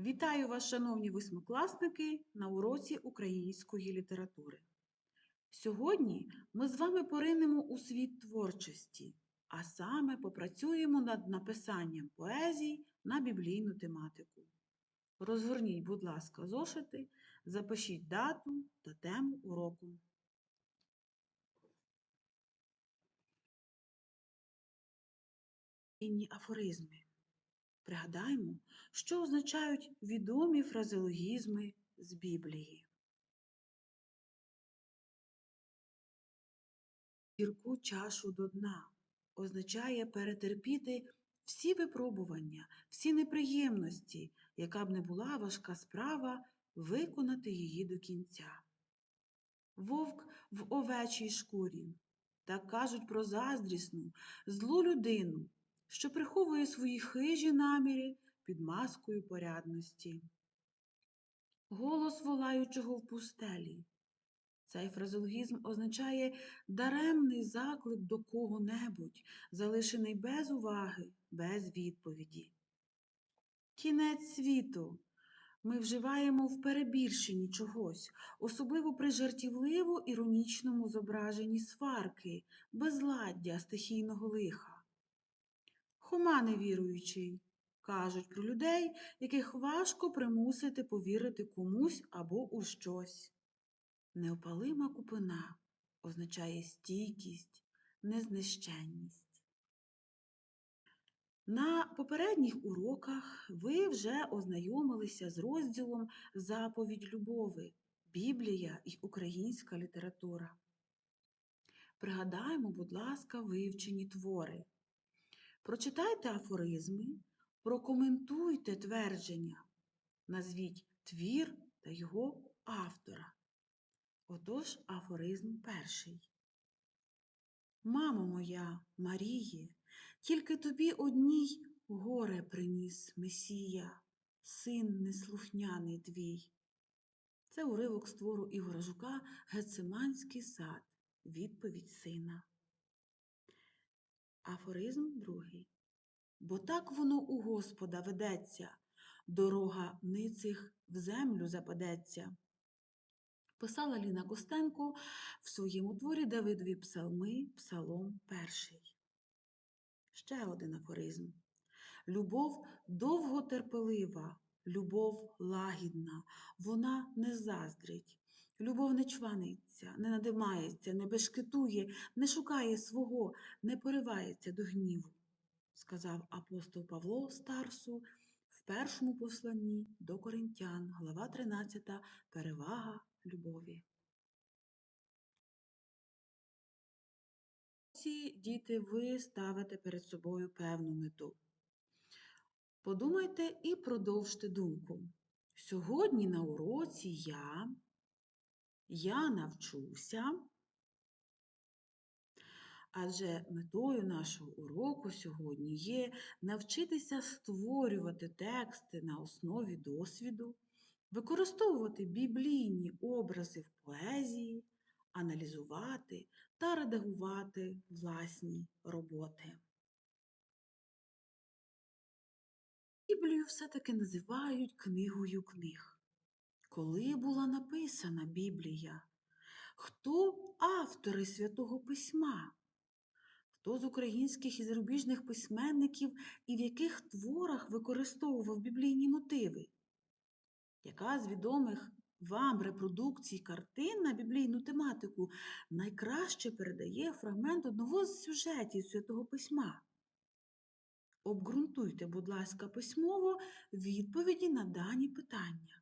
Вітаю вас, шановні восьмикласники, на уроці української літератури. Сьогодні ми з вами поринемо у світ творчості, а саме попрацюємо над написанням поезій на біблійну тематику. Розгорніть, будь ласка, зошити, запишіть дату та тему уроку. Інні афоризми. Пригадаємо, що означають відомі фразеологізми з Біблії. Гірку чашу до дна означає перетерпіти всі випробування, всі неприємності, яка б не була важка справа, виконати її до кінця. Вовк в овечій шкурі. Так кажуть про заздрісну, злу людину, що приховує свої хижі наміри під маскою порядності. Голос волаючого в пустелі. Цей фразологізм означає даремний заклик до кого-небудь, залишений без уваги, без відповіді. Кінець світу. Ми вживаємо в перебільшенні чогось, особливо при жартівливо іронічному зображенні сварки, безладдя стихійного лиха. Хома невіруючий кажуть про людей, яких важко примусити повірити комусь або у щось. Неопалима купина означає стійкість, незнищенність. На попередніх уроках ви вже ознайомилися з розділом Заповідь любови, Біблія і українська література. Пригадаємо, будь ласка, вивчені твори. Прочитайте афоризми, прокоментуйте твердження, назвіть твір та його автора. Отож, афоризм перший. Мамо моя, Маріє, тільки тобі одній горе приніс Месія, син неслухняний твій. Це уривок з твору Ігора Жука Гециманський сад. Відповідь сина. Афоризм другий. Бо так воно у Господа ведеться, дорога ницих в землю западеться. Писала Ліна Костенко в своєму творі Давидові псалми, псалом перший. Ще один афоризм. Любов довготерпелива, любов лагідна, вона не заздрить. Любов не чваниться, не надимається, не бешкетує, не шукає свого, не поривається до гніву, сказав апостол Павло Старсу в першому посланні до Коринтян, глава 13, перевага любові. Ці діти, ви ставите перед собою певну мету. Подумайте і продовжте думку. Сьогодні на уроці я я навчуся, адже метою нашого уроку сьогодні є навчитися створювати тексти на основі досвіду, використовувати біблійні образи в поезії, аналізувати та редагувати власні роботи. Біблію все-таки називають книгою книг. Коли була написана Біблія? Хто автори Святого Письма? Хто з українських і зарубіжних письменників і в яких творах використовував біблійні мотиви? Яка з відомих вам репродукцій картин на біблійну тематику найкраще передає фрагмент одного з сюжетів Святого Письма? Обґрунтуйте, будь ласка, письмово відповіді на дані питання.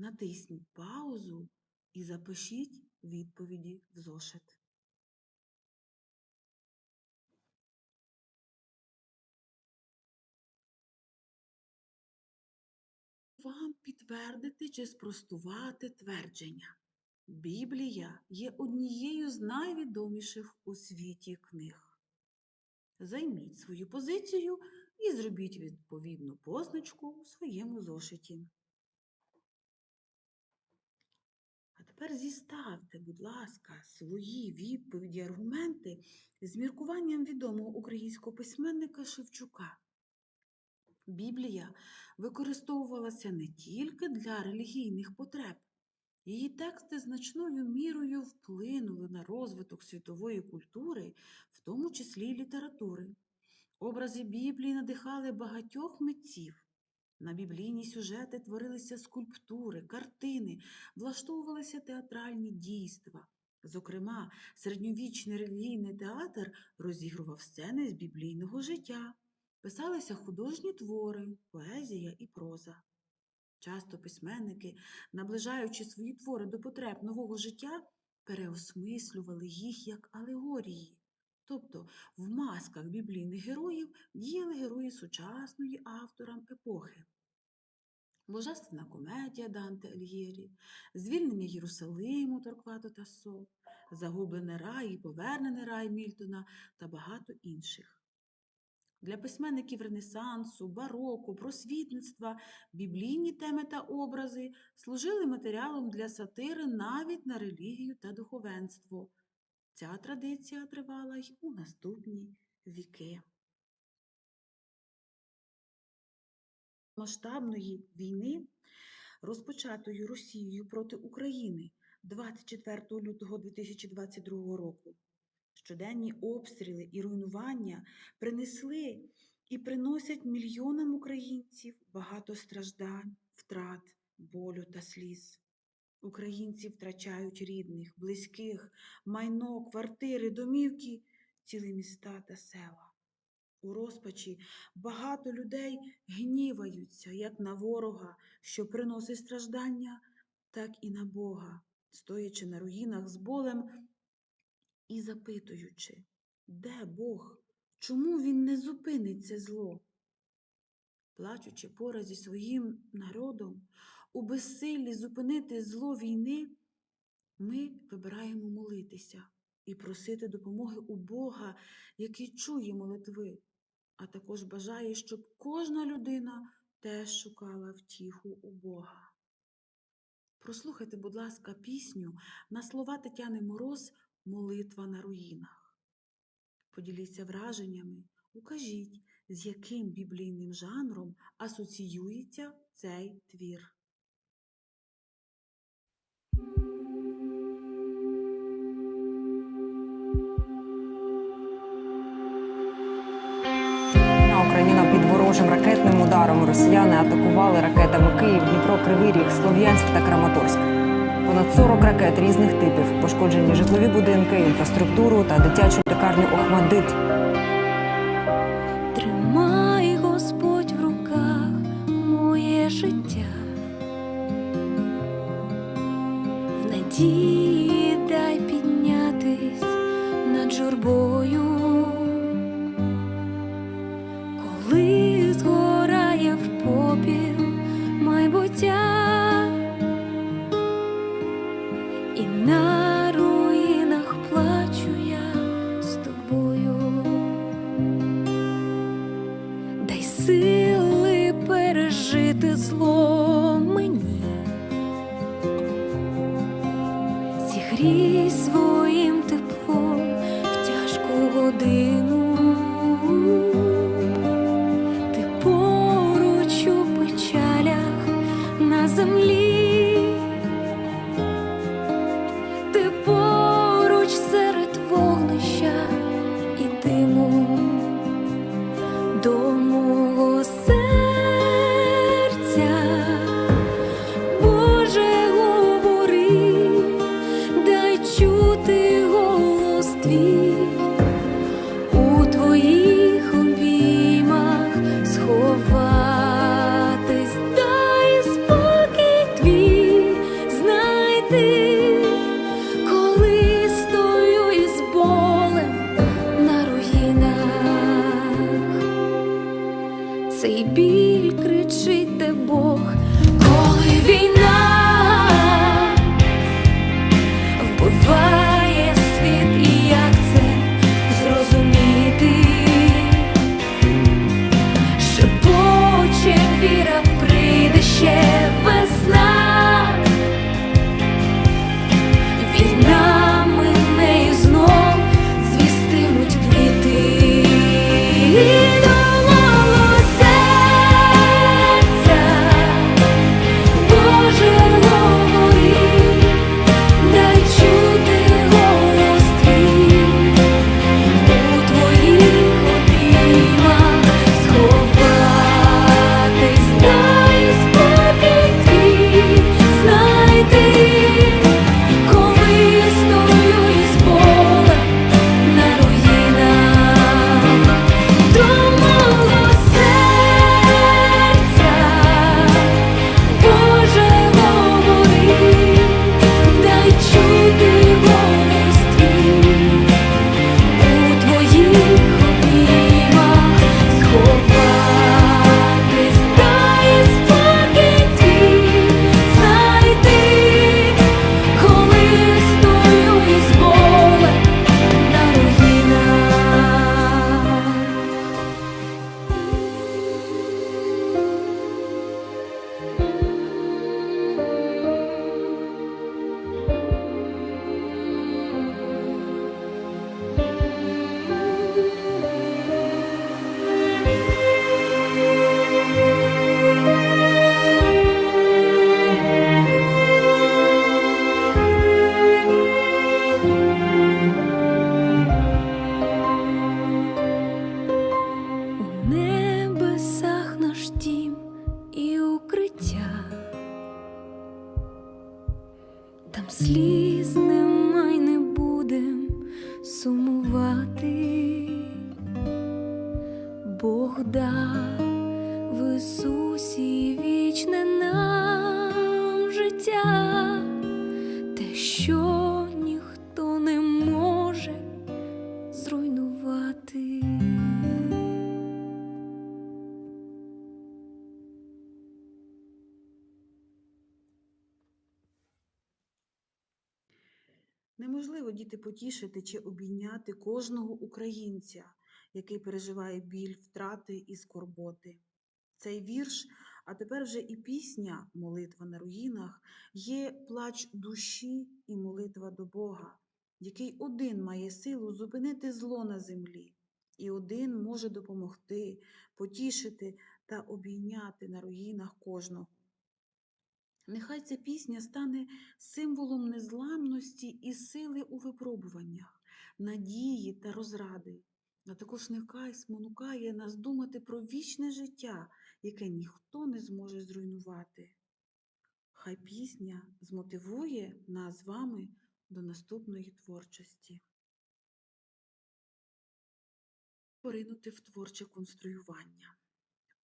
Натисніть паузу і запишіть відповіді в зошит. Вам підтвердити чи спростувати твердження. Біблія є однією з найвідоміших у світі книг. Займіть свою позицію і зробіть відповідну позначку в своєму зошиті. А тепер зіставте, будь ласка, свої відповіді, аргументи з міркуванням відомого українського письменника Шевчука. Біблія використовувалася не тільки для релігійних потреб. Її тексти значною мірою вплинули на розвиток світової культури, в тому числі й літератури. Образи Біблії надихали багатьох митців. На біблійні сюжети творилися скульптури, картини, влаштовувалися театральні дійства. Зокрема, середньовічний релігійний театр розігрував сцени з біблійного життя, писалися художні твори, поезія і проза. Часто письменники, наближаючи свої твори до потреб нового життя, переосмислювали їх як алегорії. Тобто в масках біблійних героїв діяли герої сучасної авторам епохи. Божественна комедія Данте Альєрі, звільнення Єрусалиму Торквато Тассо, загублений рай і повернений рай Мільтона та багато інших. Для письменників Ренесансу, бароко, просвітництва біблійні теми та образи служили матеріалом для сатири навіть на релігію та духовенство. Ця традиція тривала й у наступні віки. Масштабної війни, розпочатої Росією проти України 24 лютого 2022 року, щоденні обстріли і руйнування принесли і приносять мільйонам українців багато страждань, втрат, болю та сліз. Українці втрачають рідних, близьких, майно, квартири, домівки, цілі міста та села. У розпачі багато людей гніваються як на ворога, що приносить страждання, так і на Бога, стоячи на руїнах з болем і запитуючи, де Бог, чому він не зупинить це зло? Плачучи поряд зі своїм народом, у безсиллі зупинити зло війни, ми вибираємо молитися і просити допомоги у Бога, який чує молитви, а також бажає, щоб кожна людина теж шукала втіху у Бога. Прослухайте, будь ласка, пісню на слова Тетяни Мороз Молитва на руїнах. Поділіться враженнями, укажіть, з яким біблійним жанром асоціюється цей твір. Україна під ворожим ракетним ударом. Росіяни атакували ракетами Київ, Дніпро, Кривий Ріг, Слов'янськ та Краматорськ. Понад 40 ракет різних типів, пошкоджені житлові будинки, інфраструктуру та дитячу лікарню Охмадит. І сліз нема не будем сумувати. Бог дав потішити чи обійняти кожного українця, який переживає біль, втрати і скорботи. Цей вірш, а тепер вже і пісня Молитва на руїнах є плач душі і молитва до Бога, який один має силу зупинити зло на землі, і один може допомогти, потішити та обійняти на руїнах кожного. Нехай ця пісня стане символом незламності і сили у випробуваннях, надії та розради. А також нехай спонукає нас думати про вічне життя, яке ніхто не зможе зруйнувати. Хай пісня змотивує нас з вами до наступної творчості. Поринути в творче конструювання.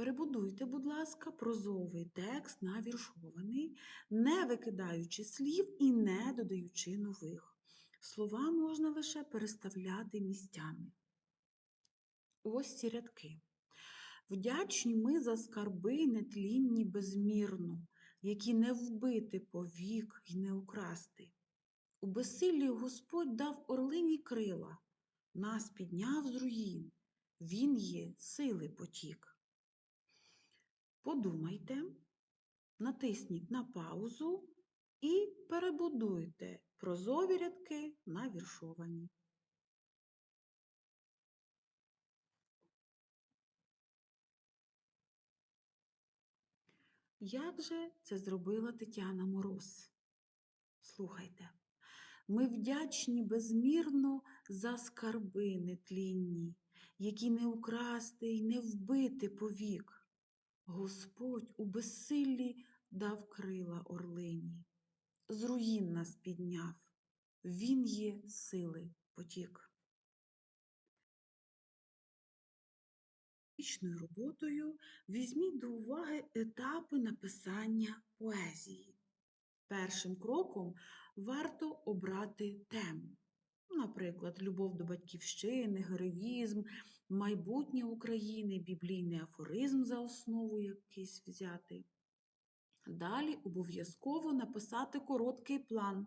Перебудуйте, будь ласка, прозовий текст на віршований, не викидаючи слів і не додаючи нових. Слова можна лише переставляти місцями. Ось ці рядки. Вдячні ми за скарби нетлінні безмірно, які не вбити повік і не украсти. У безсиллі Господь дав орлині крила, нас підняв з руїн, Він є сили потік. Подумайте, натисніть на паузу і перебудуйте прозові рядки на віршовані. Як же це зробила Тетяна Мороз? Слухайте. Ми вдячні безмірно за скарби нетлінні, які не украсти й не вбити повік. Господь у безсиллі дав крила орлині, з руїн нас підняв, Він є сили потік. Вічною роботою візьміть до уваги етапи написання поезії. Першим кроком варто обрати тему. Наприклад, любов до батьківщини, героїзм, майбутнє України, біблійний афоризм за основу якийсь взяти. Далі обов'язково написати короткий план,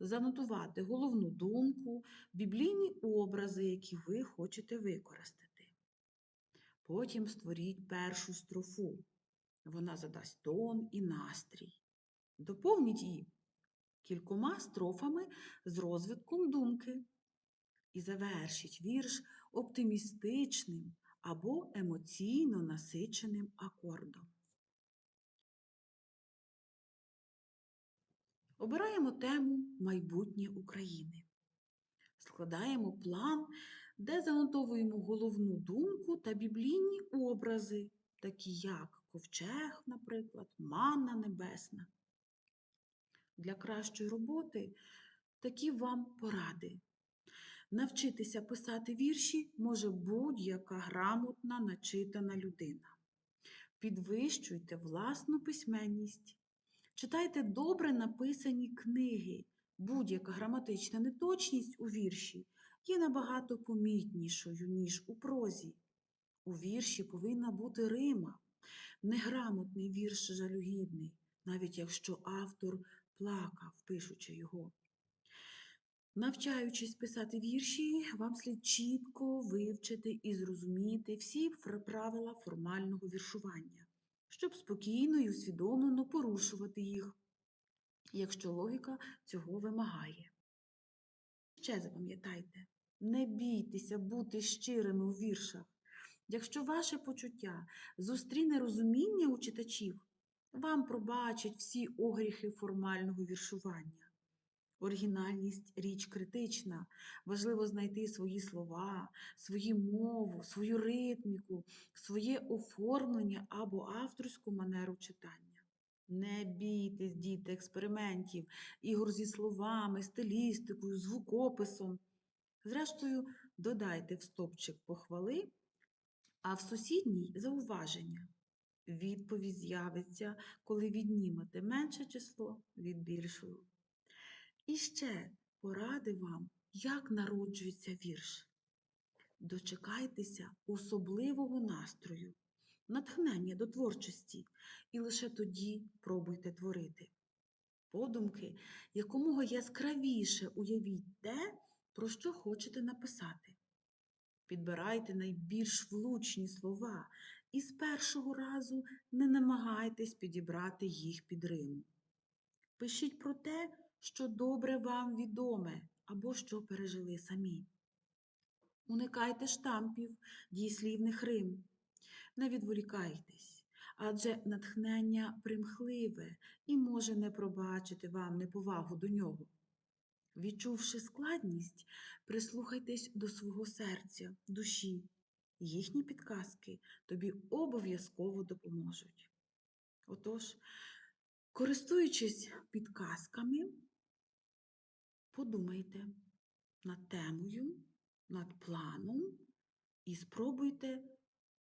занотувати головну думку, біблійні образи, які ви хочете використати. Потім створіть першу строфу. Вона задасть тон і настрій. Доповніть її кількома строфами з розвитком думки. І завершіть вірш оптимістичним або емоційно насиченим акордом. Обираємо тему майбутнє України. Складаємо план, де занотовуємо головну думку та біблійні образи, такі як ковчег, наприклад, манна небесна. Для кращої роботи такі вам поради. Навчитися писати вірші може будь-яка грамотна, начитана людина. Підвищуйте власну письменність. Читайте добре написані книги. Будь-яка граматична неточність у вірші є набагато помітнішою, ніж у прозі. У вірші повинна бути рима. Неграмотний вірш жалюгідний, навіть якщо автор плакав, пишучи його. Навчаючись писати вірші, вам слід чітко вивчити і зрозуміти всі правила формального віршування, щоб спокійно і усвідомлено порушувати їх, якщо логіка цього вимагає. Ще запам'ятайте, не бійтеся бути щирими у віршах. Якщо ваше почуття зустріне розуміння у читачів, вам пробачать всі огріхи формального віршування. Оригінальність річ критична. Важливо знайти свої слова, свою мову, свою ритміку, своє оформлення або авторську манеру читання. Не бійтесь, діти, експериментів, ігор зі словами, стилістикою, звукописом. Зрештою, додайте в стопчик похвали, а в сусідній зауваження. Відповідь з'явиться, коли віднімете менше число від більшого. І ще поради вам, як народжується вірш. Дочекайтеся особливого настрою, натхнення до творчості, і лише тоді пробуйте творити. Подумки якомога яскравіше уявіть те, про що хочете написати. Підбирайте найбільш влучні слова і з першого разу не намагайтесь підібрати їх під риму. Пишіть про те, що добре вам відоме або що пережили самі. Уникайте штампів, дієслівних рим. Не відволікайтесь, адже натхнення примхливе і може не пробачити вам неповагу до нього. Відчувши складність, прислухайтесь до свого серця, душі. Їхні підказки тобі обов'язково допоможуть. Отож, користуючись підказками, подумайте над темою, над планом і спробуйте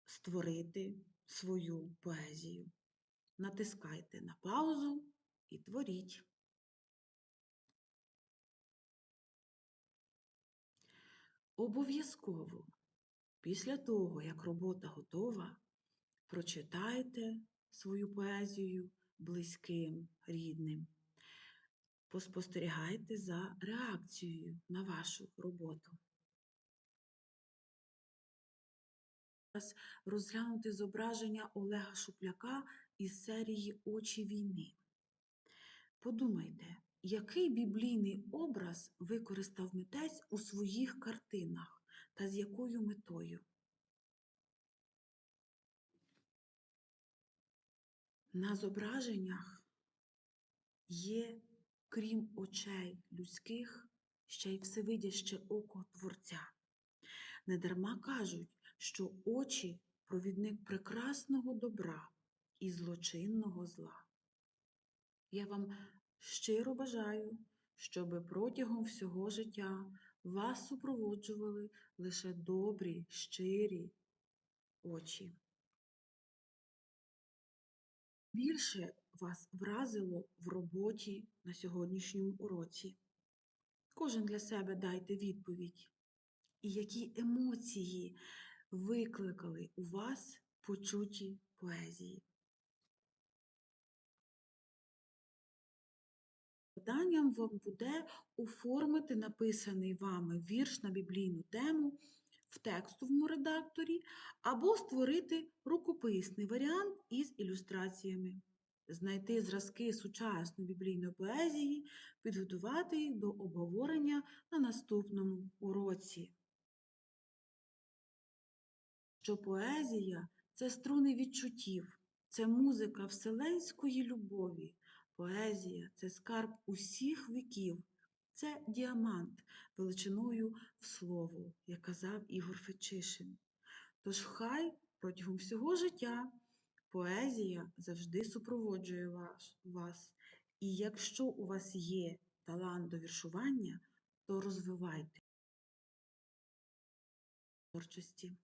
створити свою поезію. Натискайте на паузу і творіть. Обов'язково після того, як робота готова, прочитайте свою поезію близьким, рідним. Поспостерігайте за реакцією на вашу роботу. Розглянути зображення Олега Шупляка із серії Очі війни. Подумайте, який біблійний образ використав митець у своїх картинах та з якою метою? На зображеннях є, крім очей людських, ще й всевидяще око Творця. Недарма кажуть, що очі провідник прекрасного добра і злочинного зла. Я вам щиро бажаю, щоб протягом всього життя вас супроводжували лише добрі, щирі очі. Більше вас вразило в роботі на сьогоднішньому уроці. Кожен для себе дайте відповідь. І які емоції викликали у вас почуті поезії. Завданням вам буде оформити написаний вами вірш на біблійну тему в текстовому редакторі або створити рукописний варіант із ілюстраціями, знайти зразки сучасної біблійної поезії, підготувати їх до обговорення на наступному уроці. Що поезія це струни відчуттів, це музика вселенської любові. Поезія це скарб усіх віків, це діамант величиною в слово, як казав Ігор Фечишин. Тож хай протягом всього життя поезія завжди супроводжує вас. І якщо у вас є талант до віршування, то розвивайте творчості.